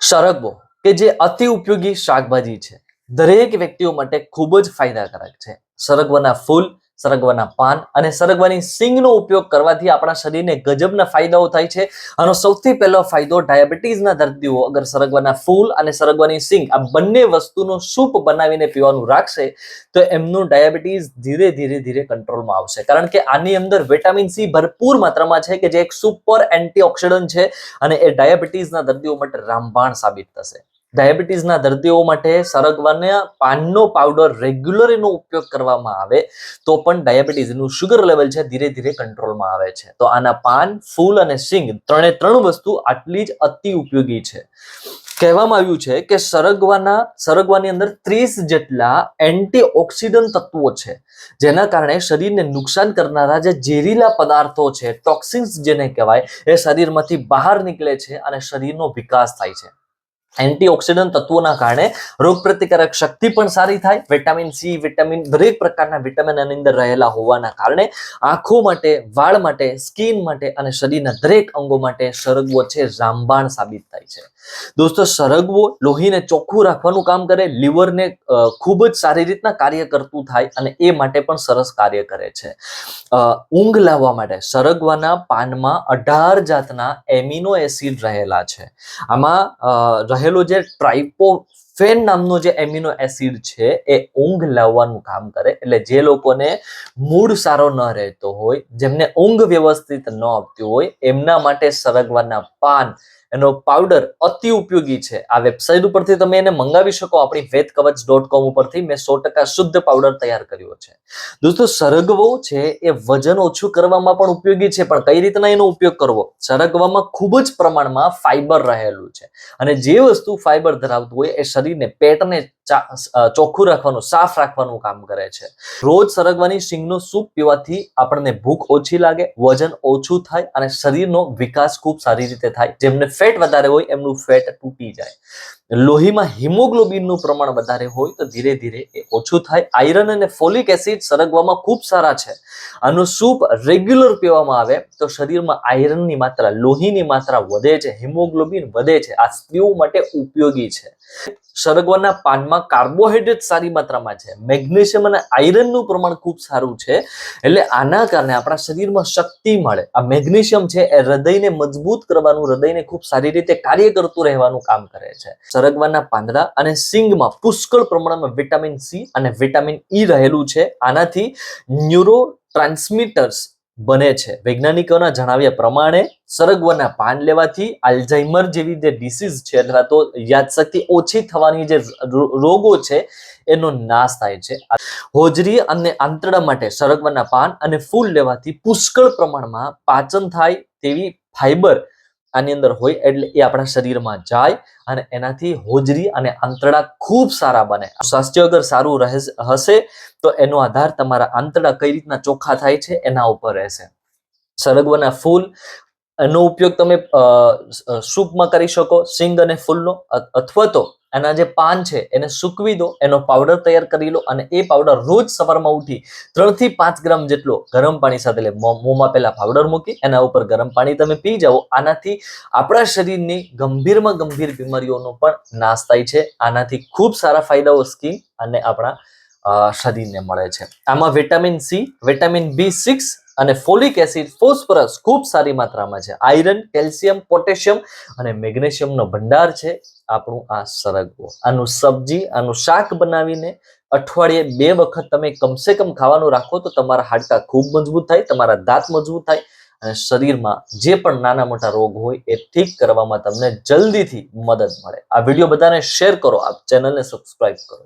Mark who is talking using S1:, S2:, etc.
S1: સરગવો કે જે અતિ ઉપયોગી શાકભાજી છે. દરેક વ્યક્તિઓ માટે ખૂબ જ ફાયદાકારક છે. સરગવાના ફૂલ સરગવાના પાન અને સરગવાની સિંગનો ઉપયોગ કરવાથી આપણા શરીરને ગજબના ફાયદાઓ થાય છે. આનો સૌથી પહેલો ફાયદો ડાયાબિટીસના દર્દીઓ, અગર સરગવાના ફૂલ અને સરગવાની સિંગ આ બંને વસ્તુનો સૂપ બનાવીને પીવાનું રાખશે, તો એમનું ડાયાબિટીસ ધીરે ધીરે ધીરે કંટ્રોલમાં આવશે. કારણ કે આની અંદર વિટામિન સી ભરપૂર માત્રામાં છે કે જે એક સુપર એન્ટીઓક્સિડન્ટ છે અને એ ડાયાબિટીસના દર્દીઓ માટે રામબાણ સાબિત થશે. ડાયાબિટીસના દર્દીઓ માટે સરગવાના પાનનો પાવડર રેગ્યુલર એનો ઉપયોગ કરવામાં આવે, તો પણ ડાયાબિટીસનું શુગર લેવલ છે ધીરે ધીરે કંટ્રોલમાં આવે છે. તો આના પાન, ફૂલ અને સિંગ ત્રણે ત્રણ વસ્તુ આટલી જ અતિ ઉપયોગી છે. કહેવામાં આવ્યું છે કે સરગવાના, સરગવાની અંદર ત્રીસ જેટલા એન્ટીઓક્સિડન્ટ તત્વો છે, જેના કારણે શરીરને નુકસાન કરનારા જે ઝેરીલા પદાર્થો છે ટોક્સિન્સ જેને કહેવાય, એ શરીરમાંથી બહાર નીકળે છે અને શરીરનો વિકાસ થાય છે. એન્ટીઓક્સિડન્ટ તત્વોના કારણે રોગ પ્રતિકારક શક્તિ પણ સારી થાય. વિટામિન સી, વિટામિન દરેક પ્રકારના વિટામિન એની અંદર રહેલા હોવાના કારણે આંખો માટે, વાળ માટે, સ્કિન માટે અને શરીરના દરેક અંગો માટે સરગવો છે રામબાણ સાબિત થાય છે. દોસ્તો, સરગવો લોહીને ચોખ્ખું રાખવાનું કામ કરે, લીવરને ખૂબ જ સારી રીતના કાર્ય કરતું થાય અને એ માટે પણ સરસ કાર્ય કરે છે. ઊંઘ લાવવા માટે સરગવાના પાનમાં અઢાર જાતના એમિનો એસિડ રહેલા છે. આમાં રહેલો જે ટ્રાઇપોફેન નામનો જે એમિનો એસિડ છે, એ ઊંઘ લાવવાનું કામ કરે. એટલે જે લોકોને મૂડ સારો ન રહેતો હોય, જેમને ઊંઘ વ્યવસ્થિત ન આવતી હોય, એમના માટે સરગવાના પાન એનો પાવડર અતિ ઉપયોગી છે. આ વેબસાઇટ ઉપરથી તમે એને મંગાવી શકો. આપણી વેદ કવચ ડોટ કોમ ઉપરથી મેં સો ટકા શુદ્ધ પાવડર તૈયાર કર્યો છે. દોસ્તો સરગવો છે એ વજન ઓછું કરવામાં પણ ઉપયોગી છે, પણ કઈ રીતના એનો ઉપયોગ કરવો? સરગવામાં ખૂબ જ પ્રમાણમાં ફાઈબર રહેલું છે. અને જે વસ્તુ ફાઈબર ધરાવતું હોય, એ શરીરને സ്ക്രീനിനെ പേട്ടനെ ચોખ્ખું રાખવાનું, સાફ રાખવાનું કામ કરે છે. રોજ સરગવાની સિંગનો સૂપ પીવાથી આપણને ભૂખ ઓછી લાગે, વજન ઓછું થાય અને શરીરનો વિકાસ ખૂબ સારી રીતે થાય. જેમને ફેટ વધારે હોય, એમનું ફેટ તૂટી જાય. લોહીમાં હિમોગ્લોબિનનું પ્રમાણ વધારે હોય, તો ધીરે ધીરે એ ઓછું થાય. આયરન અને ફોલિક એસિડ સરગવામાં ખૂબ સારા છે. આનું સૂપ રેગ્યુલર પીવામાં આવે, તો શરીરમાં આયરનની માત્રા, લોહીની માત્રા વધે છે, હિમોગ્લોબિન વધે છે. આ સ્ત્રીઓ માટે ઉપયોગી છે. સરગવાના પાનમાં કાર્બોહાઈડ્રેટ સારી માત્રામાં છે. મેગ્નેશિયમ અને આયરનનું પ્રમાણ ખૂબ સારું છે. એટલે આના કારણે આપણા શરીરમાં શક્તિ મળે. આ મેગ્નેશિયમ છે એ હૃદયને મજબૂત કરવાનું, હૃદયને ખૂબ સારી રીતે કાર્ય કરતું રહેવાનું કામ કરે છે. સરગવાના પાંદડા અને સિંગમાં પુષ્કળ પ્રમાણમાં વિટામિન સી અને વિટામિન ઈ રહેલું છે. આનાથી ન્યુરો ટ્રાન્સમીટર્સ બને છે. વૈજ્ઞાનિકોના જણાવ્યા પ્રમાણે સરગવાના પાન લેવાથી આલ્ઝાઇમર જેવી જે ડિસીઝ છે અથવા તો યાદશક્તિ ઓછી થવાની જે રોગો છે એનો નાશ થાય છે. હોજરી અને આંતરડા માટે સરગવાના પાન અને ફૂલ લેવાથી પુષ્કળ પ્રમાણમાં પાચન થાય તેવી ફાઈબર આની અંદર હોય એટલે એ આપણા શરીરમાં જાય અને એનાથી હોજરી અને આંતરડા ખૂબ સારા બને. સ્વાસ્થ્ય અગર સારું રહે હશે, તો એનો આધાર તમારા આંતરડા કઈ રીતના ચોખ્ખા થાય છે એના ઉપર રહેશે. સરગવાના ફૂલ, એનો ઉપયોગ તમે સૂપમાં કરી શકો, સિંગ અને ફૂલનો અથવા તો એના જે પાન છે, એને સૂકવી દો, એનો પાવડર તૈયાર કરી લો અને એ પાવડર રોજ સવારમાં ઉઠી ત્રણથી પાંચ ગ્રામ જેટલો ગરમ પાણી સાથે લે મોંમાં પહેલાં પાવડર મૂકી, એના ઉપર ગરમ પાણી તમે પી જાઓ. આનાથી આપણા શરીરની ગંભીરમાં ગંભીર બીમારીઓનો પણ નાશ થાય છે. આનાથી ખૂબ સારા ફાયદાઓ સ્કીન અને આપણા શરીરને મળે છે. આમાં vitamin C vitamin B six અને ફોલિક એસિડ ફોસ્ફરસ ખૂબ સારી માત્રામાં છે. આયરન કેલ્શિયમ પોટેશિયમ અને મેગ્નેશિયમનો ભંડાર છે. આપણું આ સરગવો. આનું સબ્જી, આનું શાક બનાવીને અઠવાડિયે બે વખત તમે કમસે કમ ખાવાનું રાખો તો તમારા હાડકા ખૂબ મજબૂત થાય, તમારા દાંત મજબૂત થાય અને શરીરમાં જે પણ નાના મોટા રોગ હોય એ ઠીક કરવામાં તમને જલ્દીથી મદદ મળે. આ વીડિયો બધાને શેર કરો આ ચેનલને સબસ્ક્રાઈબ કરો.